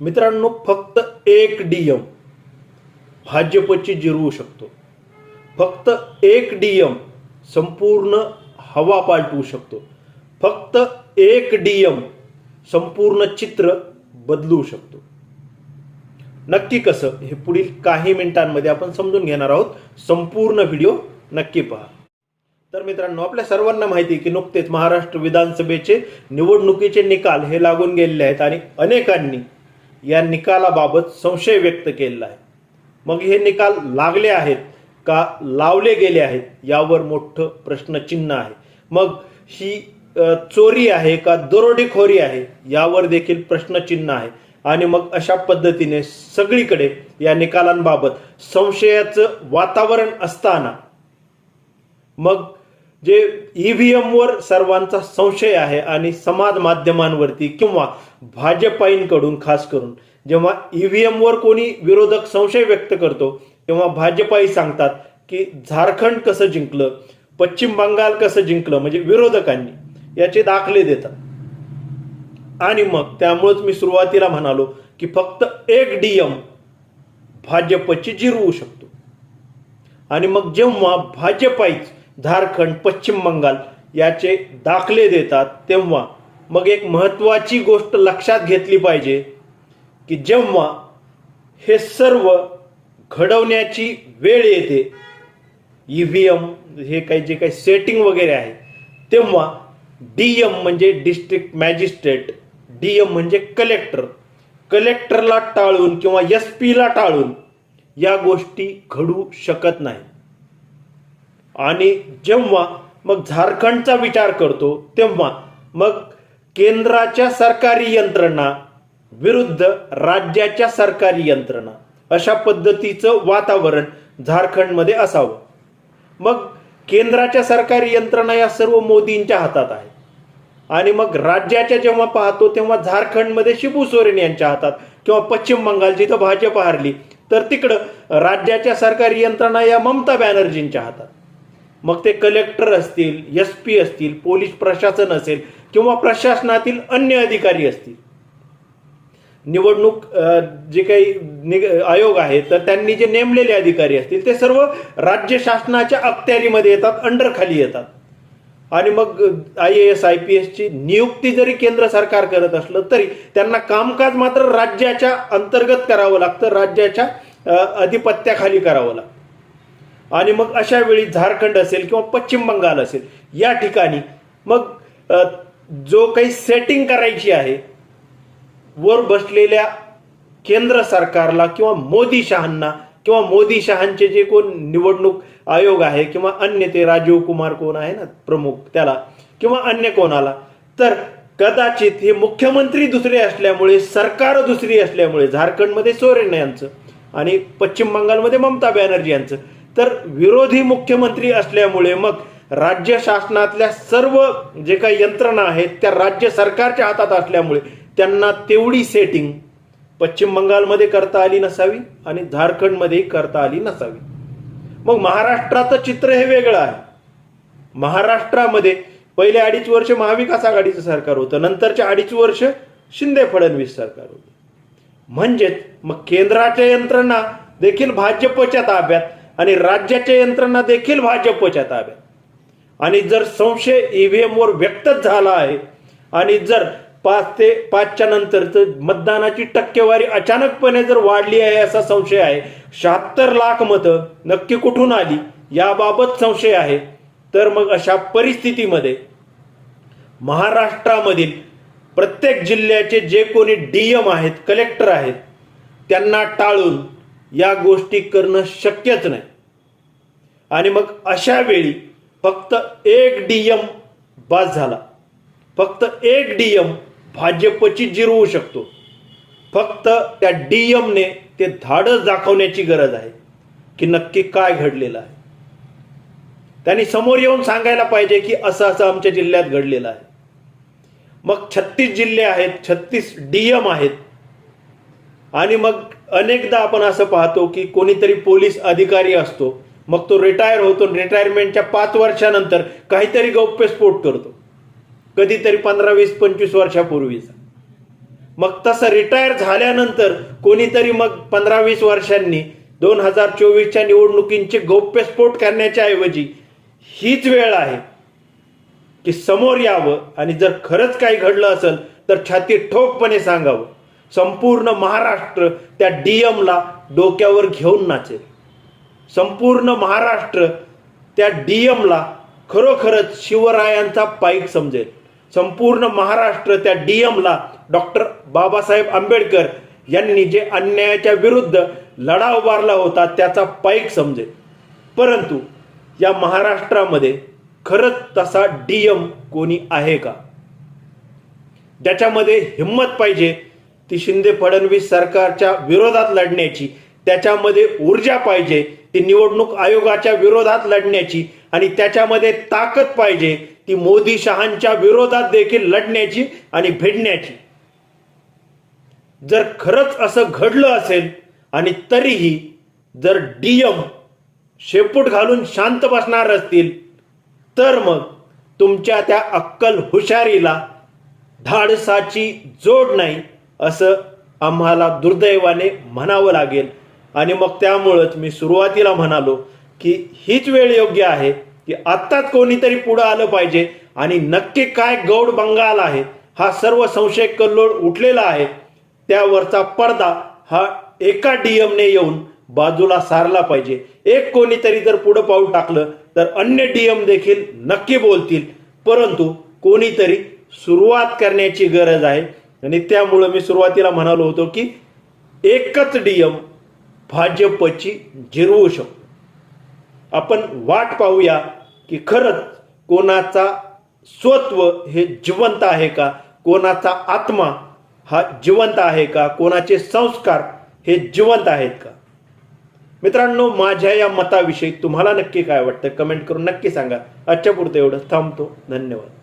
मित्रांनो फक्त एक डी एम भाजपची जिरवू शकतो. फक्त एक डी एम संपूर्ण हवा पालटवू शकतो. फक्त एक डी एम संपूर्ण चित्र बदलू शकतो. नक्की कसं हे पुढील काही मिनिटांमध्ये आपण समजून घेणार आहोत. संपूर्ण व्हिडिओ नक्की पहा. तर मित्रांनो आपल्या सर्वांना माहिती आहे की नुकतेच महाराष्ट्र विधानसभेचे निवडणुकीचे निकाल हे लागून गेलेले आहेत आणि अनेकांनी या निकालाबाबत संशय व्यक्त केलेला आहे. मग हे निकाल लागले आहेत का लावले गेले आहेत यावर मोठं प्रश्नचिन्ह आहे. मग ही चोरी आहे का दरोडेखोरी आहे यावर देखील प्रश्नचिन्ह आहे. आणि मग अशा पद्धतीने सगळीकडे या निकालांबाबत संशयाचं वातावरण असताना मग जे ई व्ही एमवर सर्वांचा संशय आहे आणि समाज माध्यमांवरती किंवा भाजपाईंकडून खास करून जेव्हा ई व्ही एमवर कोणी विरोधक संशय व्यक्त करतो तेव्हा भाजपाई सांगतात की झारखंड कसं जिंकलं पश्चिम बंगाल कसं जिंकलं म्हणजे विरोधकांनी याचे दाखले देतात. आणि मग त्यामुळेच मी सुरुवातीला म्हणालो की फक्त एक डीएम भाजपची जिरवू शकतो. आणि मग जेव्हा भाजपाईच झारखंड पश्चिम बंगाल याचे दाखले देतात तेव्हा मग एक महत्त्वाची गोष्ट लक्षात घेतली पाहिजे की जेव्हा हे सर्व घडवण्याची वेळ येते ई व्ही एम हे काही जे काही सेटिंग वगैरे आहे तेव्हा डी एम म्हणजे डिस्ट्रिक्ट मॅजिस्ट्रेट डी एम म्हणजे कलेक्टर कलेक्टरला टाळून किंवा एस पीला टाळून या गोष्टी घडू शकत नाही आणि जेव्हा मग झारखंडचा विचार करतो तेव्हा मग केंद्राच्या सरकारी यंत्रणा विरुद्ध राज्याच्या सरकारी यंत्रणा अशा पद्धतीचं वातावरण झारखंडमध्ये असावं. मग केंद्राच्या सरकारी यंत्रणा या सर्व मोदींच्या हातात आहे. आणि मग राज्याच्या जेव्हा पाहतो तेव्हा झारखंडमध्ये शिबू सोरेन यांच्या हातात किंवा पश्चिम बंगाल जिथं भाजप हारली तर तिकडं राज्याच्या सरकारी यंत्रणा या ममता बॅनर्जींच्या हातात. मग ते कलेक्टर असतील एस पी असतील पोलीस प्रशासन असेल किंवा प्रशासनातील अन्य अधिकारी असतील. निवडणूक जे काही निग- आयोग आहे तर त्यांनी जे नेमलेले अधिकारी असतील ते सर्व राज्य शासनाच्या अखत्यारीमध्ये येतात अंडर खाली येतात. आणि मग I A S I P एसची नियुक्ती जरी केंद्र सरकार करत असलं तरी त्यांना कामकाज मात्र राज्याच्या अंतर्गत करावं लागतं राज्याच्या अधिपत्याखाली करावं लागतं. आणि मग अशा वेळी झारखंड असेल किंवा पश्चिम बंगाल असेल या ठिकाणी मग जो काही सेटिंग करायची आहे वर बसलेल्या केंद्र सरकारला किंवा मोदी शहांना किंवा मोदी शहांचे जे कोण निवडणूक आयोग आहे किंवा अन्य ते राजीव कुमार कोण आहे ना प्रमुख त्याला किंवा अन्य कोणाला तर कदाचित हे मुख्यमंत्री दुसरे असल्यामुळे सरकार दुसरी असल्यामुळे झारखंडमध्ये सोरेन यांचं आणि पश्चिम बंगालमध्ये ममता बॅनर्जी यांचं तर विरोधी मुख्यमंत्री असल्यामुळे मग राज्य शासनातल्या सर्व जे काही यंत्रणा आहेत त्या राज्य सरकारच्या हातात असल्यामुळे त्यांना तेवढी सेटिंग पश्चिम बंगालमध्ये करता आली नसावी आणि झारखंडमध्येही करता आली नसावी. मग महाराष्ट्राचं चित्र हे वेगळं आहे. महाराष्ट्रामध्ये पहिले अडीच वर्ष महाविकास आघाडीचं सरकार होतं नंतरच्या अडीच वर्ष शिंदे फडणवीस सरकार होतं. म्हणजेच मग केंद्राच्या यंत्रणा देखील भाजपच्या ताब्यात आणि राज्याच्या यंत्रणा देखील भाजपच्या ताब्यात. आणि जर संशय ईव्हीएमवर व्यक्तच झाला आहे आणि जर पाच ते पाचच्या नंतरचं मतदानाची टक्केवारी अचानकपणे जर वाढली आहे असा संशय आहे शहात्तर लाख मतं नक्की कुठून आली याबाबत संशय आहे. तर मग अशा परिस्थितीमध्ये महाराष्ट्रामधील प्रत्येक जिल्ह्याचे जे कोणी डीएम आहेत कलेक्टर आहेत त्यांना टाळून या गोष्टी करणं शक्यच नाही. आणि मग अशा वेळी फक्त एक डीएम बाद झाला. फक्त एक डीएम भाजपची जिरवू शकतो. फक्त त्या डीएमने ते धाडस दाखवण्याची गरज आहे की नक्की काय घडलेलं आहे. त्यांनी समोर येऊन सांगायला पाहिजे की असं असं आमच्या जिल्ह्यात घडलेलं आहे. मग छत्तीस जिल्हे आहेत छत्तीस डीएम आहेत. आणि मग अनेकदा आपण असं पाहतो की कोणीतरी पोलीस अधिकारी असतो मग तो रिटायर होतो रिटायरमेंटच्या पाच वर्षानंतर काहीतरी गौप्यस्फोट करतो. कधीतरी पंधरा वीस पंचवीस वर्षापूर्वीचा. मग तसं रिटायर झाल्यानंतर कोणीतरी मग पंधरा वीस वर्षांनी दोन हजार चोवीसच्या निवडणुकींचे गौप्यस्फोट करण्याच्या ऐवजी हीच वेळ आहे की समोर यावं आणि जर खरंच काही घडलं असेल तर छाती ठोकपणे सांगावं. संपूर्ण महाराष्ट्र त्या डीएमला डोक्यावर घेऊन नाचेल. संपूर्ण महाराष्ट्र त्या डीएमला खरोखरच शिवरायांचा पाईक समजेल. संपूर्ण महाराष्ट्र त्या डीएमला डॉक्टर बाबासाहेब आंबेडकर यांनी जे अन्यायाच्या विरुद्ध लढा उभारला होता त्याचा पाईक समजेल. परंतु या महाराष्ट्रामध्ये खरंच तसा डीएम कोणी आहे का? ज्याच्यामध्ये हिंमत पाहिजे ती शिंदे फडणवीस सरकारच्या विरोधात लढण्याची त्याच्यामध्ये ऊर्जा पाहिजे ती निवडणूक आयोगाच्या विरोधात लढण्याची आणि त्याच्यामध्ये ताकद पाहिजे ती मोदी शहांच्या विरोधात देखील लढण्याची आणि भिडण्याची. जर खरंच असं घडलं असेल आणि तरीही जर डीएम शेपूट घालून शांत बसणार असतील तर मग तुमच्या त्या अक्कल हुशारीला धाडसाची जोड नाही असं आम्हाला दुर्दैवाने म्हणावं लागेल. आणि मग त्यामुळंच मी सुरुवातीला म्हणालो की हीच वेळ योग्य आहे की आत्ताच कोणीतरी पुढं आलं पाहिजे. आणि नक्की काय गौड बंगाल आहे हा सर्व संशय कल्लोळ उठलेला आहे. त्यावरचा पडदा हा एका डीएमने येऊन बाजूला सारला पाहिजे. एक कोणीतरी जर पुढं पाऊल टाकलं तर अन्य डीएम देखील नक्की बोलतील. परंतु कोणीतरी सुरुवात करण्याची गरज आहे. आणि त्यामुळं मी सुरुवातीला म्हणालो होतो की एकच डीएम भाजपची जिरवू शकतो आपण वाट पाहूया की खरंच कोणाचा स्वत्व हे जिवंत आहे का? कोणाचा आत्मा हा जिवंत आहे का? कोणाचे संस्कार हे जिवंत आहेत का? मित्रांनो माझ्या या मताविषयी तुम्हाला नक्की काय वाटतं? कमेंट करून नक्की सांगा. आजच्या पुरतं एवढं थांबतो. धन्यवाद.